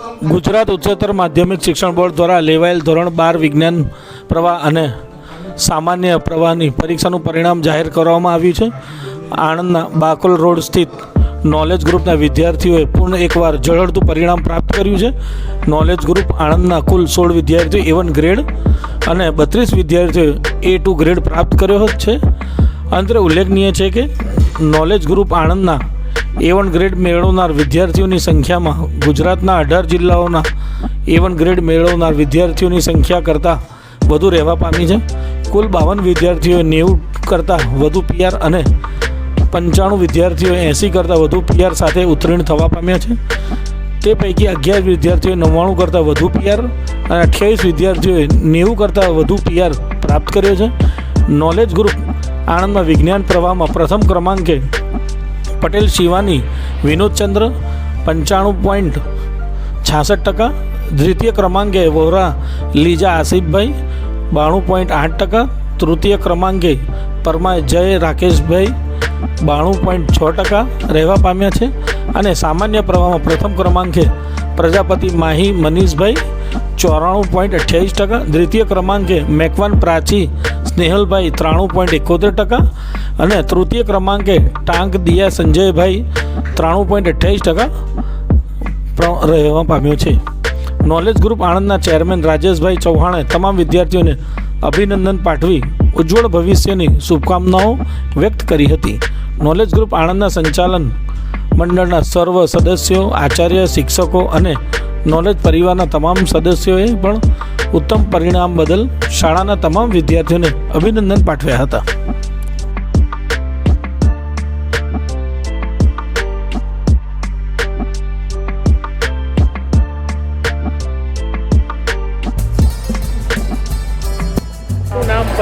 ગુજરાત ઉચ્ચતર માધ્યમિક શિક્ષણ બોર્ડ દ્વારા લેવાયેલ ધોરણ બાર વિજ્ઞાન પ્રવાહ અને સામાન્ય પ્રવાહની પરીક્ષાનું પરિણામ જાહેર કરવામાં આવ્યું છે. આણંદના બાકોલ રોડ સ્થિત નોલેજ ગ્રુપના વિદ્યાર્થીઓએ પૂર્ણ એકવાર ઝળહળતું પરિણામ પ્રાપ્ત કર્યું છે. નોલેજ ગ્રુપ આણંદના કુલ સોળ વિદ્યાર્થીઓ એવન ગ્રેડ અને બત્રીસ વિદ્યાર્થીઓએ એ ટુ ગ્રેડ પ્રાપ્ત કર્યો છે. અંતરે ઉલ્લેખનીય છે કે નોલેજ ગ્રુપ આણંદના એ વન ગ્રેડ મેળવનાર વિદ્યાર્થીઓની સંખ્યામાં ગુજરાતના અઢાર જિલ્લાઓના એ વન ગ્રેડ મેળવનાર વિદ્યાર્થીઓની સંખ્યા કરતાં વધુ રહેવા પામી છે. કુલ બાવન વિદ્યાર્થીઓએ નેવું કરતાં વધુ પીઆર અને પંચાણું વિદ્યાર્થીઓ એંસી કરતાં વધુ પીઆર સાથે ઉત્તીર્ણ થવા પામ્યા છે. તે પૈકી અગિયાર વિદ્યાર્થીઓએ નવ્વાણું કરતાં વધુ પીઆર અને અઠ્યાવીસ વિદ્યાર્થીઓએ નેવું કરતાં વધુ પીઆર પ્રાપ્ત કર્યો છે. નોલેજ ગ્રુપ આણંદમાં વિજ્ઞાન પ્રવાહમાં પ્રથમ ક્રમાંકે પટેલ, શિવાની વિનોદચંદ્ર પંચાણું પોઈન્ટ છાસઠ ટકા, દ્વિતીય ક્રમાંકે વોરા લીજા આસિફભાઈ, બાણું પોઈન્ટ આઠ ટકા, તૃતીય ક્રમાંકે પરમા જય રાકેશભાઈ, બાણું પોઈન્ટ છ ટકા રહેવા પામ્યા છે. અને સામાન્ય પ્રવાહમાં પ્રથમ ક્રમાંકે પ્રજાપતિ માહી મનીષભાઈ, ચોરાણું પોઈન્ટ અઠ્યાવીસ ટકા, દ્વિતીય ક્રમાંકે મેકવાન પ્રાચી સ્નેહલભાઈ ત્રાણું પોઈન્ટ એકોતેર ટકા અને તૃતીય ક્રમાંકે ટાંક દિયા સંજયભાઈ ત્રાણું પોઈન્ટ અઠ્યાવીસ ટકા રહેવા પામ્યો છે. નોલેજ ગ્રુપ આણંદના ચેરમેન રાજેશભાઈ ચૌહાણે તમામ વિદ્યાર્થીઓને અભિનંદન પાઠવી ઉજ્જવળ ભવિષ્યની શુભકામનાઓ વ્યક્ત કરી હતી. નોલેજ ગ્રુપ આણંદના સંચાલન મંડળના સર્વ સદસ્યો, આચાર્ય, શિક્ષકો અને નોલેજ પરિવારના તમામ સદસ્યોએ પણ ઉત્તમ પરિણામ બદલ શાળાના તમામ વિદ્યાર્થીઓને અભિનંદન પાઠવ્યા હતા.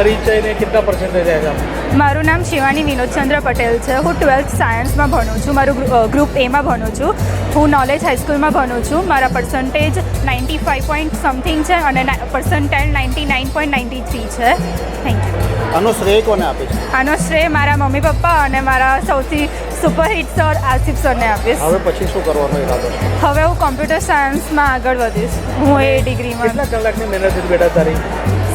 પરિચય ને કેટલા પર્સન્ટેજ આવ્યા મારું નામ શિવાની વિનોદચંદ્ર પટેલ છે. હું ટ્વેલ્થ સાયન્સમાં ભણું છું. મારું ગ્રુપ એમાં ભણું છું. હું નોલેજ હાઈસ્કૂલમાં ભણું છું. મારા percentage ninety five point something છે અને percentile ninety nine point ninety three છે. થેન્ક યુ આનો શ્રેય કોને આપે છે? આનો શ્રેય મારા મમ્મી પપ્પા અને મારા સૌથી સુપરહિટ સર આસિફ સરને આપીશ. હવે પછી શું કરવાનો ઈરાદો હવે હું કોમ્પ્યુટર સાયન્સમાં આગળ વધીશ. હું એ ડિગ્રીમાં કેટલા કલાકની મહેનત બેટા તારી?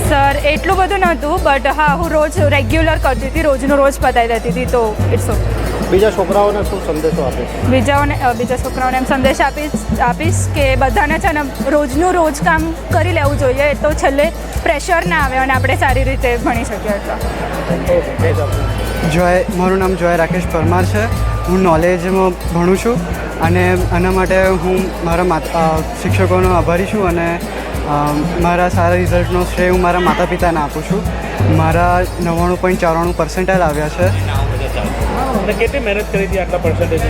સર એટલું બધું નહોતું બટ હા હું રોજ રેગ્યુલર કરતી હતી રોજનું રોજ પતાવી દેતી હતી તો ઇટ્સ ઓકે બીજા છોકરાઓને શું સંદેશો આપે બીજાઓને બીજા છોકરાઓને એમ સંદેશ આપીશ આપીશ કે બધાને છે ને રોજનું રોજ કામ કરી લેવું જોઈએ તો છેલ્લે પ્રેશર ના આવે અને આપણે સારી રીતે ભણી શકીએ એટલા. જોય મારું નામ જોય રાકેશ પરમાર છે. હું નોલેજમાં ભણું છું અને આના માટે હું મારા માતા શિક્ષકોનો આભારી છું અને મારા સારા રિઝલ્ટનો શ્રેય હું મારા માતા પિતાને આપું છું. મારા નવ્વાણું પોઈન્ટ ચોરાણું પર્સન્ટાઇલ આવ્યા છે. કેટલી મહેનત કરી હતી આટલા પર્સન્ટેજ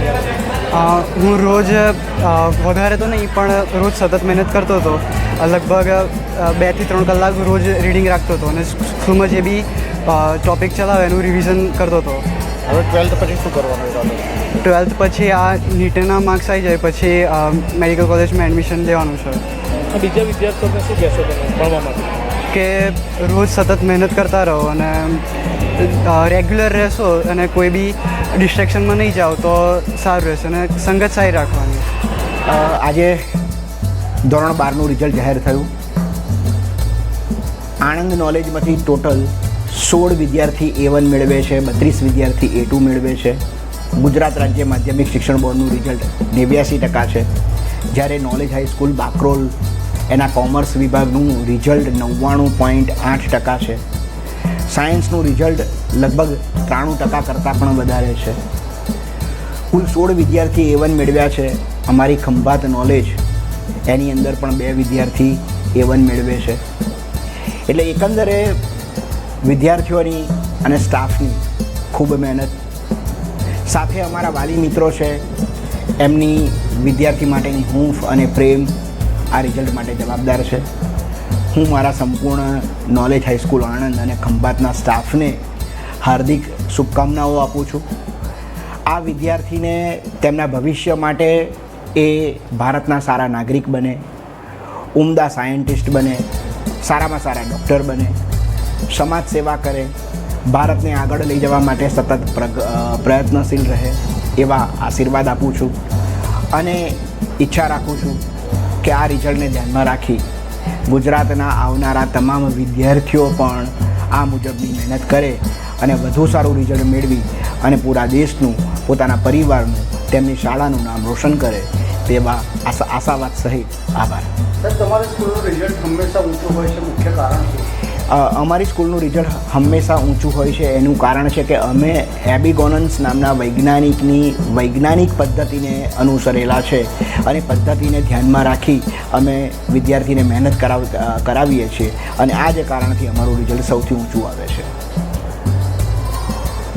હું રોજ વધારે તો નહીં પણ રોજ સતત મહેનત કરતો હતો. લગભગ બેથી ત્રણ કલાક રોજ રીડિંગ રાખતો હતો અને સ્કૂલમાં જે બી ટોપિક ચલાવે એનું રિવિઝન કરતો હતો. હવે ટ્વેલ્થ પછી શું કરવાનું ટ્વેલ્થ પછી આ નીટના માર્ક્સ આવી જાય પછી મેડિકલ કોલેજમાં એડમિશન લેવાનું છે. બીજા વિદ્યાર્થીઓને શું કહેશો તમે ભણવા માટે? કે રોજ સતત મહેનત કરતા રહો અને રેગ્યુલર રહેશો અને કોઈ બી ડિસ્ટ્રેક્શનમાં નહીં જાઓ તો સારું રહેશે અને સંગત સારી રાખવાની. આજે ધોરણ બારનું રિઝલ્ટ જાહેર થયું. આણંદ નોલેજમાંથી ટોટલ સોળ વિદ્યાર્થી એ વન મેળવે છે બત્રીસ વિદ્યાર્થી એ ટુ મેળવે છે. ગુજરાત રાજ્ય માધ્યમિક શિક્ષણ બોર્ડનું રિઝલ્ટ નેવ્યાસી ટકા છે. જ્યારે નોલેજ હાઈસ્કૂલ બાકરોલ એના કોમર્સ વિભાગનું રિઝલ્ટ નવ્વાણું પોઈન્ટ આઠ ટકા છે. સાયન્સનું રિઝલ્ટ લગભગ ત્રાણું ટકા કરતાં પણ વધારે છે. કુલ સોળ વિદ્યાર્થી એ મેળવ્યા છે. અમારી ખંભાત નોલેજ એની અંદર પણ બે વિદ્યાર્થી એ મેળવે છે. એટલે એકંદરે વિદ્યાર્થીઓની અને સ્ટાફની ખૂબ મહેનત. સાથે અમારા વાલી મિત્રો છે. એમની વિદ્યાર્થી માટેની હૂંફ અને પ્રેમ આ રિઝલ્ટ માટે જવાબદાર છે. હું મારા સંપૂર્ણ નોલેજ હાઈસ્કૂલ આણંદ અને ખંભાતના સ્ટાફને હાર્દિક શુભકામનાઓ આપું છું. આ વિદ્યાર્થીને તેમના ભવિષ્ય માટે એ ભારતના સારા નાગરિક બને, ઉમદા સાયન્ટિસ્ટ બને, સારામાં સારા ડૉક્ટર બને, સમાજ સેવા કરે, ભારતને આગળ લઈ જવા માટે સતત પ્રયત્નશીલ રહે એવા આશીર્વાદ આપું છું અને ઈચ્છા રાખું છું કે આ રિઝલ્ટને ધ્યાનમાં રાખી ગુજરાતના આવનારા તમામ વિદ્યાર્થીઓ પણ આ મુજબની મહેનત કરે અને વધુ સારું રિઝલ્ટ મેળવી અને પૂરા દેશનું, પોતાના પરિવારનું, તેમની શાળાનું નામ રોશન કરે તેવા આશા આશાવાદ સહિત આભાર. સર, તમારી સ્કૂલનું રિઝલ્ટ હંમેશા ઊંચું હોય છે, મુખ્ય કારણ શું? અમારી સ્કૂલનું રિઝલ્ટ હંમેશા ઊંચું હોય છે. એનું કારણ છે કે અમે એબિગોનન્સ નામના વૈજ્ઞાનિકની, વૈજ્ઞાનિક પદ્ધતિને અનુસરેલા છે અને પદ્ધતિને ધ્યાનમાં રાખી અમે વિદ્યાર્થીને મહેનત કરાવ કરાવીએ છીએ. અને આ જ કારણથી અમારું રિઝલ્ટ સૌથી ઊંચું આવે છે.